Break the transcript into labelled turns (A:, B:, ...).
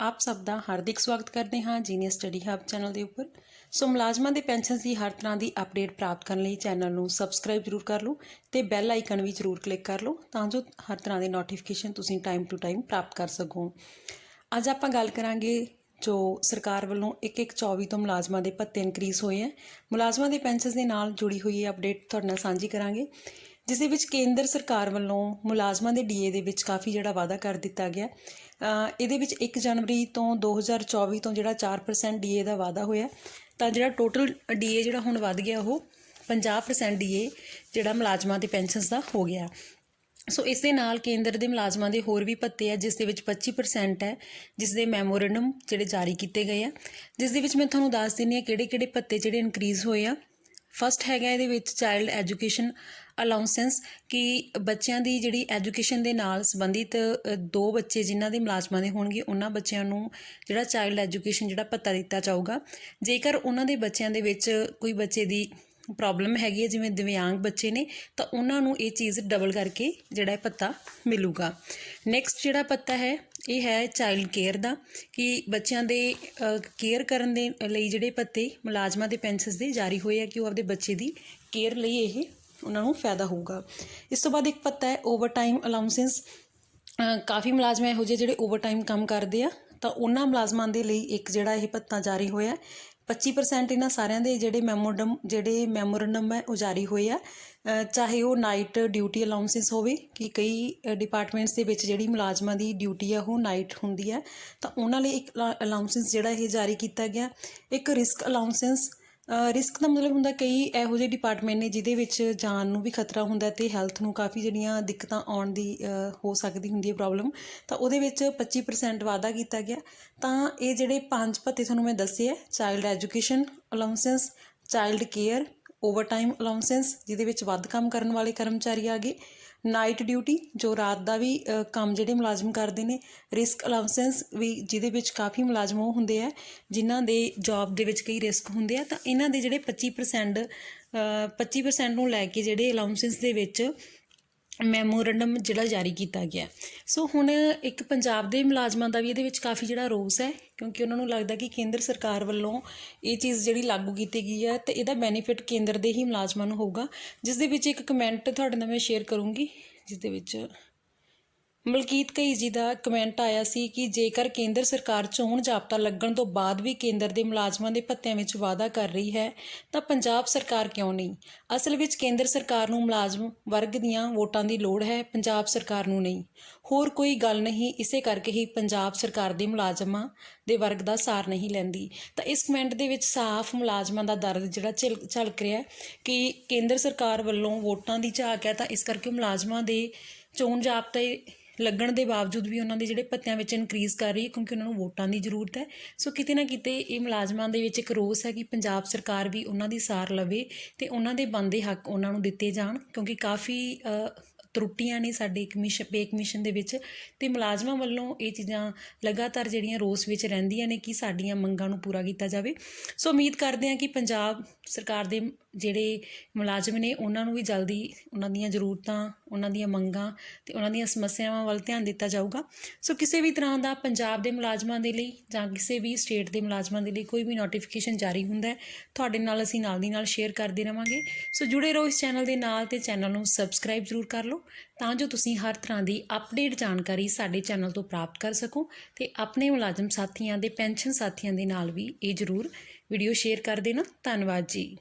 A: ਆਪ ਸਭ ਦਾ ਹਾਰਦਿਕ ਸਵਾਗਤ ਕਰਦੇ ਹਾਂ ਜੀਨੀਅਸ ਸਟੱਡੀ ਹੱਬ ਚੈਨਲ ਦੇ ਉੱਪਰ। ਸੋ ਮੁਲਾਜ਼ਮਾਂ ਦੇ ਪੈਨਸ਼ਨਸ ਦੀ ਹਰ ਤਰ੍ਹਾਂ ਦੀ ਅਪਡੇਟ ਪ੍ਰਾਪਤ ਕਰਨ ਲਈ ਚੈਨਲ ਨੂੰ ਸਬਸਕ੍ਰਾਈਬ ਜ਼ਰੂਰ ਕਰ ਲਓ ਤੇ ਬੈਲ ਆਈਕਨ ਵੀ ਜ਼ਰੂਰ ਕਲਿੱਕ ਕਰ ਲਓ ਤਾਂ ਜੋ ਹਰ ਤਰ੍ਹਾਂ ਦੇ ਨੋਟੀਫਿਕੇਸ਼ਨ ਤੁਸੀਂ ਟਾਈਮ ਟੂ ਟਾਈਮ ਪ੍ਰਾਪਤ ਕਰ ਸਕੋ। ਅੱਜ ਆਪਾਂ ਗੱਲ ਕਰਾਂਗੇ ਜੋ ਸਰਕਾਰ ਵੱਲੋਂ 1124 ਤੋਂ ਮੁਲਾਜ਼ਮਾਂ ਦੇ ਭੱਤੇ ਇਨਕਰੀਜ਼ ਹੋਏ ਹੈ। ਮੁਲਾਜ਼ਮਾਂ ਦੇ ਪੈਨਸ਼ਨਸ ਦੇ ਨਾਲ ਜੁੜੀ ਹੋਈ ਅਪਡੇਟ ਤੁਹਾਡੇ ਨਾਲ ਸਾਂਝੀ ਕਰਾਂਗੇ। ਜਿਸ ਦੇ ਵਿੱਚ ਕੇਂਦਰ ਸਰਕਾਰ ਵੱਲੋਂ ਮੁਲਾਜ਼ਮਾਂ ਦੇ ਡੀਏ ਦੇ ਵਿੱਚ ਕਾਫੀ ਜਿਹੜਾ ਵਾਅਦਾ ਕਰ ਦਿੱਤਾ ਗਿਆ। ਇਹਦੇ ਵਿੱਚ 1 ਜਨਵਰੀ ਤੋਂ 2024 ਤੋਂ ਜਿਹੜਾ 4% ਡੀਏ ਦਾ ਵਾਅਦਾ ਹੋਇਆ ਤਾਂ ਜਿਹੜਾ ਟੋਟਲ ਡੀਏ ਜਿਹੜਾ ਹੁਣ ਵੱਧ ਗਿਆ ਉਹ 50% ਡੀਏ ਜਿਹੜਾ ਮੁਲਾਜ਼ਮਾਂ ਦੇ ਪੈਨਸ਼ਨਸ ਦਾ ਹੋ ਗਿਆ। ਸੋ ਇਸ ਦੇ ਨਾਲ ਕੇਂਦਰ ਦੇ ਮੁਲਾਜ਼ਮਾਂ ਦੇ ਹੋਰ ਵੀ ਭੱਤੇ ਆ, ਜਿਸ ਦੇ ਵਿੱਚ 25% ਹੈ, ਜਿਸ ਦੇ ਮੈਮੋਰੰਡਮ ਜਿਹੜੇ ਜਾਰੀ ਕੀਤੇ ਗਏ ਆ। ਜਿਸ ਦੇ ਵਿੱਚ ਮੈਂ ਤੁਹਾਨੂੰ ਦੱਸ ਦਿੰਨੀ ਆ ਕਿਹੜੇ ਕਿਹੜੇ ਭੱਤੇ ਜਿਹੜੇ ਇਨਕਰੀਜ਼ ਹੋਏ ਆ। ਫਸਟ ਹੈਗਾ ਇਹਦੇ ਵਿੱਚ ਚਾਈਲਡ ਐਜੂਕੇਸ਼ਨ ਅਲਾਉਂਸੈਂਸ ਕਿ ਬੱਚਿਆਂ ਦੀ ਜਿਹੜੀ ਐਜੂਕੇਸ਼ਨ ਦੇ ਨਾਲ ਸੰਬੰਧਿਤ ਦੋ ਬੱਚੇ ਜਿਨ੍ਹਾਂ ਦੇ ਮੁਲਾਜ਼ਮਾਂ ਦੇ ਹੋਣਗੇ, ਉਹਨਾਂ ਬੱਚਿਆਂ ਨੂੰ ਜਿਹੜਾ ਚਾਈਲਡ ਐਜੂਕੇਸ਼ਨ ਜਿਹੜਾ ਭੱਤਾ ਦਿੱਤਾ ਜਾਊਗਾ। ਜੇਕਰ ਉਹਨਾਂ ਦੇ ਬੱਚਿਆਂ ਦੇ ਵਿੱਚ ਕੋਈ ਬੱਚੇ ਦੀ ਪ੍ਰੋਬਲਮ ਹੈਗੀ ਹੈ, ਜਿਵੇਂ ਦਿਵਿਆਂਗ ਬੱਚੇ ਨੇ, ਤਾਂ ਉਹਨਾਂ ਨੂੰ ਇਹ ਚੀਜ਼ ਡਬਲ ਕਰਕੇ ਜਿਹੜਾ ਇਹ ਭੱਤਾ ਮਿਲੂਗਾ। ਨੈਕਸਟ ਜਿਹੜਾ ਪੱਤਾ ਹੈ, ਇਹ ਹੈ ਚਾਈਲਡ ਕੇਅਰ ਦਾ, ਕਿ ਬੱਚਿਆਂ ਦੇ ਕੇਅਰ ਕਰਨ ਦੇ ਲਈ ਜਿਹੜੇ ਪੱਤੇ ਮੁਲਾਜ਼ਮਾਂ ਦੇ ਪੈਨਸ਼ਨਸ ਦੇ ਜਾਰੀ ਹੋਏ ਆ, ਕਿ ਉਹ ਆਪਦੇ ਬੱਚੇ ਦੀ ਕੇਅਰ ਲਈ ਇਹ ਉਹਨਾਂ ਨੂੰ ਫਾਇਦਾ ਹੋਊਗਾ। ਇਸ ਤੋਂ ਬਾਅਦ ਇੱਕ ਪੱਤਾ ਹੈ ਓਵਰਟਾਈਮ ਅਲਾਉਂਸੈਂਸ ਕਾਫੀ ਮੁਲਾਜ਼ਮ ਇਹੋ ਜਿਹੇ ਜਿਹੜੇ ਓਵਰਟਾਈਮ ਕੰਮ ਕਰਦੇ ਆ, ਤਾਂ ਉਹਨਾਂ ਮੁਲਾਜ਼ਮਾਂ ਦੇ ਲਈ ਇੱਕ ਜਿਹੜਾ ਇਹ ਭੱਤਾ ਜਾਰੀ ਹੋਇਆ 25% ਇਹਨਾਂ ਸਾਰਿਆਂ ਦੇ ਜਿਹੜੇ ਮੈਮੋਰੰਡਮ ਜਿਹੜੇ ਮੈਮੋਰੰਡਮ ਹੈ, ਉਹ ਜਾਰੀ ਹੋਏ ਆ। ਚਾਹੇ ਉਹ ਨਾਈਟ ਡਿਊਟੀ ਅਲਾਉਂਸੈਂਸ ਹੋਵੇ ਕਿ ਕਈ ਡਿਪਾਰਟਮੈਂਟਸ ਦੇ ਵਿੱਚ ਜਿਹੜੀ ਮੁਲਾਜ਼ਮਾਂ ਦੀ ਡਿਊਟੀ ਆ, ਉਹ ਨਾਈਟ ਹੁੰਦੀ ਹੈ। ਤਾਂ ਉਹਨਾਂ ਲਈ ਇੱਕ ਅਲਾਉਂਸੈਂਸ ਜਿਹੜਾ ਇਹ ਜਾਰੀ ਕੀਤਾ ਗਿਆ। ਇੱਕ ਰਿਸਕ ਅਲਾਉਂਸੈਂਸ ਰਿਸਕ ਦਾ ਮਤਲਬ ਹੁੰਦਾ ਕਈ ਇਹੋ ਜਿਹੇ ਡਿਪਾਰਟਮੈਂਟ ਨੇ ਜਿਹਦੇ ਵਿੱਚ ਜਾਨ ਨੂੰ ਵੀ ਖਤਰਾ ਹੁੰਦਾ ਤੇ ਹੈਲਥ ਨੂੰ ਕਾਫੀ ਜਿਹੜੀਆਂ ਦਿੱਕਤਾਂ ਆਉਣ ਦੀ ਹੋ ਸਕਦੀ ਹੁੰਦੀ ਹੈ ਪ੍ਰੋਬਲਮ ਤਾਂ ਉਹਦੇ ਵਿੱਚ 25% ਵਾਅਦਾ ਕੀਤਾ ਗਿਆ। ਤਾਂ ਇਹ ਜਿਹੜੇ ਪੰਜ ਭੱਤੇ ਤੁਹਾਨੂੰ ਮੈਂ ਦੱਸੇ ਹੈ child education allowances child care overtime allowances ਜਿਹਦੇ ਵਿੱਚ ਵੱਧ ਕੰਮ ਕਰਨ ਵਾਲੇ ਕਰਮਚਾਰੀ ਆ ਗਏ। ਨਾਈਟ ਡਿਊਟੀ ਜੋ ਰਾਤ ਦਾ ਵੀ ਕੰਮ ਜਿਹੜੇ ਮੁਲਾਜ਼ਮ ਕਰਦੇ ਨੇ ਰਿਸਕ ਅਲਾਉਂਸੈਂਸ ਵੀ ਜਿਹਦੇ ਵਿੱਚ ਕਾਫੀ ਮੁਲਾਜ਼ਮ ਉਹ ਹੁੰਦੇ ਆ ਜਿਨ੍ਹਾਂ ਦੇ ਜੌਬ ਦੇ ਵਿੱਚ ਕਈ ਰਿਸਕ ਹੁੰਦੇ ਆ ਤਾਂ ਇਹਨਾਂ ਦੇ ਜਿਹੜੇ 25% ਅ, 25% ਨੂੰ ਲੈ ਕੇ ਜਿਹੜੇ ਅਲਾਉਂਸੈਂਸ ਦੇ ਵਿੱਚ ਮੈਮੋਰੰਡਮ ਜਿਹੜਾ ਜਾਰੀ ਕੀਤਾ ਗਿਆ। ਸੋ ਹੁਣ ਇੱਕ ਪੰਜਾਬ ਦੇ ਮੁਲਾਜ਼ਮਾਂ ਦਾ ਵੀ ਇਹਦੇ ਵਿੱਚ ਕਾਫੀ ਜਿਹੜਾ ਰੋਸ ਹੈ, ਕਿਉਂਕਿ ਉਹਨਾਂ ਨੂੰ ਲੱਗਦਾ ਕਿ ਕੇਂਦਰ ਸਰਕਾਰ ਵੱਲੋਂ ਇਹ ਚੀਜ਼ ਜਿਹੜੀ ਲਾਗੂ ਕੀਤੀ ਗਈ ਹੈ, ਤੇ ਇਹਦਾ ਬੈਨੀਫਿਟ ਕੇਂਦਰ ਦੇ ਹੀ ਮੁਲਾਜ਼ਮਾਂ ਨੂੰ ਹੋਊਗਾ। ਜਿਸ ਦੇ ਵਿੱਚ ਇੱਕ ਕਮੈਂਟ ਤੁਹਾਡੇ ਨਾਲ ਮੈਂ ਸ਼ੇਅਰ ਕਰੂੰਗੀ, ਜਿਸ ਦੇ ਵਿੱਚ ਮਲਕੀਤ ਕਈ ਜੀ ਦਾ ਕਮੈਂਟ ਆਇਆ ਸੀ ਕਿ ਜੇਕਰ ਕੇਂਦਰ ਸਰਕਾਰ ਚੋਣ ਜਾਬਤਾ ਲੱਗਣ ਤੋਂ ਬਾਅਦ ਵੀ ਕੇਂਦਰ ਦੇ ਮੁਲਾਜ਼ਮਾਂ ਦੇ ਭੱਤਿਆਂ ਵਿੱਚ ਵਾਅਦਾ ਕਰ ਰਹੀ ਹੈ, ਤਾਂ ਪੰਜਾਬ ਸਰਕਾਰ ਕਿਉਂ ਨਹੀਂ? ਅਸਲ ਵਿੱਚ ਕੇਂਦਰ ਸਰਕਾਰ ਨੂੰ ਮੁਲਾਜ਼ਮ ਵਰਗ ਦੀਆਂ ਵੋਟਾਂ ਦੀ ਲੋੜ ਹੈ, ਪੰਜਾਬ ਸਰਕਾਰ ਨੂੰ ਨਹੀਂ। ਹੋਰ ਕੋਈ ਗੱਲ ਨਹੀਂ, ਇਸੇ ਕਰਕੇ ਹੀ ਪੰਜਾਬ ਸਰਕਾਰ ਦੇ ਮੁਲਾਜ਼ਮਾਂ ਦੇ ਵਰਗ ਦਾ ਸਾਰ ਨਹੀਂ ਲੈਂਦੀ। ਤਾਂ ਇਸ ਕਮੈਂਟ ਦੇ ਵਿੱਚ ਸਾਫ਼ ਮੁਲਾਜ਼ਮਾਂ ਦਾ ਦਰਦ ਜਿਹੜਾ ਝਿਲ- ਝਲਕ ਰਿਹਾ ਕਿ ਕੇਂਦਰ ਸਰਕਾਰ ਵੱਲੋਂ ਵੋਟਾਂ ਦੀ ਝਾਕ ਹੈ, ਤਾਂ ਇਸ ਕਰਕੇ ਮੁਲਾਜ਼ਮਾਂ ਦੇ ਚੋਣ ਜਾਬਤੇ ਲੱਗਣ ਦੇ ਬਾਵਜੂਦ ਵੀ ਉਹਨਾਂ ਦੇ ਜਿਹੜੇ ਭੱਤਿਆਂ ਵਿੱਚ ਇਨਕਰੀਜ਼ ਕਰ ਰਹੀ ਹੈ, ਕਿਉਂਕਿ ਉਹਨਾਂ ਨੂੰ ਵੋਟਾਂ ਦੀ ਜ਼ਰੂਰਤ ਹੈ। ਸੋ ਕਿਤੇ ਨਾ ਕਿਤੇ ਇਹ ਮੁਲਾਜ਼ਮਾਂ ਦੇ ਵਿੱਚ ਇੱਕ ਰੋਸ ਹੈ ਕਿ ਪੰਜਾਬ ਸਰਕਾਰ ਵੀ ਉਹਨਾਂ ਦੀ ਸਾਰ ਲਵੇ ਤੇ ਉਹਨਾਂ ਦੇ ਬਣਦੇ ਹੱਕ ਉਹਨਾਂ ਨੂੰ ਦਿੱਤੇ ਜਾਣ, ਕਿਉਂਕਿ ਕਾਫੀ ਤਰੁੱਟੀਆਂ ਨੇ ਸਾਡੇ ਇੱਕ ਕਮਿਸ਼ਨ ਪੇਕ ਮਿਸ਼ਨ ਦੇ ਵਿੱਚ ਤੇ ਮੁਲਾਜ਼ਮਾਂ ਵੱਲੋਂ ਇਹ ਚੀਜ਼ਾਂ ਲਗਾਤਾਰ ਜਿਹੜੀਆਂ ਰੋਸ ਵਿੱਚ ਰਹਿੰਦੀਆਂ ਨੇ ਕਿ ਸਾਡੀਆਂ ਮੰਗਾਂ ਨੂੰ ਪੂਰਾ ਕੀਤਾ ਜਾਵੇ। ਸੋ ਉਮੀਦ ਕਰਦੇ ਹਾਂ ਕਿ ਪੰਜਾਬ ਸਰਕਾਰ ਦੇ ਜਿਹੜੇ ਮੁਲਾਜ਼ਮ ਨੇ ਉਹਨਾਂ ਨੂੰ ਵੀ ਜਲਦੀ ਉਹਨਾਂ ਦੀਆਂ ਜ਼ਰੂਰਤਾਂ, ਉਹਨਾਂ ਦੀਆਂ ਮੰਗਾਂ ਤੇ ਉਹਨਾਂ ਦੀਆਂ ਸਮੱਸਿਆਵਾਂ ਵੱਲ ਧਿਆਨ ਦਿੱਤਾ ਜਾਊਗਾ। ਸੋ ਕਿਸੇ ਵੀ ਤਰ੍ਹਾਂ ਦਾ ਪੰਜਾਬ ਦੇ ਮੁਲਾਜ਼ਮਾਂ ਦੇ ਲਈ ਜਾਂ ਕਿਸੇ ਵੀ ਸਟੇਟ ਦੇ ਮੁਲਾਜ਼ਮਾਂ ਦੇ ਲਈ ਕੋਈ ਵੀ ਨੋਟੀਫਿਕੇਸ਼ਨ ਜਾਰੀ ਹੁੰਦਾ ਹੈ, ਤੁਹਾਡੇ ਨਾਲ ਅਸੀਂ ਨਾਲ ਦੀ ਨਾਲ ਸ਼ੇਅਰ ਕਰਦੇ ਰਵਾਂਗੇ। ਸੋ ਜੁੜੇ ਰਹੋ ਇਸ ਚੈਨਲ ਦੇ ਨਾਲ ਤੇ ਚੈਨਲ ਨੂੰ ਸਬਸਕ੍ਰਾਈਬ ਜ਼ਰੂਰ ਕਰ ਲਓ। ਤਾਂ ਜੋ ਤੁਸੀਂ ਹਰ ਤਰ੍ਹਾਂ ਦੀ ਅਪਡੇਟ ਜਾਣਕਾਰੀ ਸਾਡੇ ਚੈਨਲ ਤੋਂ ਪ੍ਰਾਪਤ ਕਰ ਸਕੋ ਤੇ ਆਪਣੇ ਮੁਲਾਜ਼ਮ ਸਾਥੀਆਂ ਦੇ ਪੈਨਸ਼ਨ ਸਾਥੀਆਂ ਦੇ ਨਾਲ ਵੀ ਇਹ ਜ਼ਰੂਰ ਵੀਡੀਓ ਸ਼ੇਅਰ ਕਰ ਦੇਣਾ। ਧੰਨਵਾਦ ਜੀ।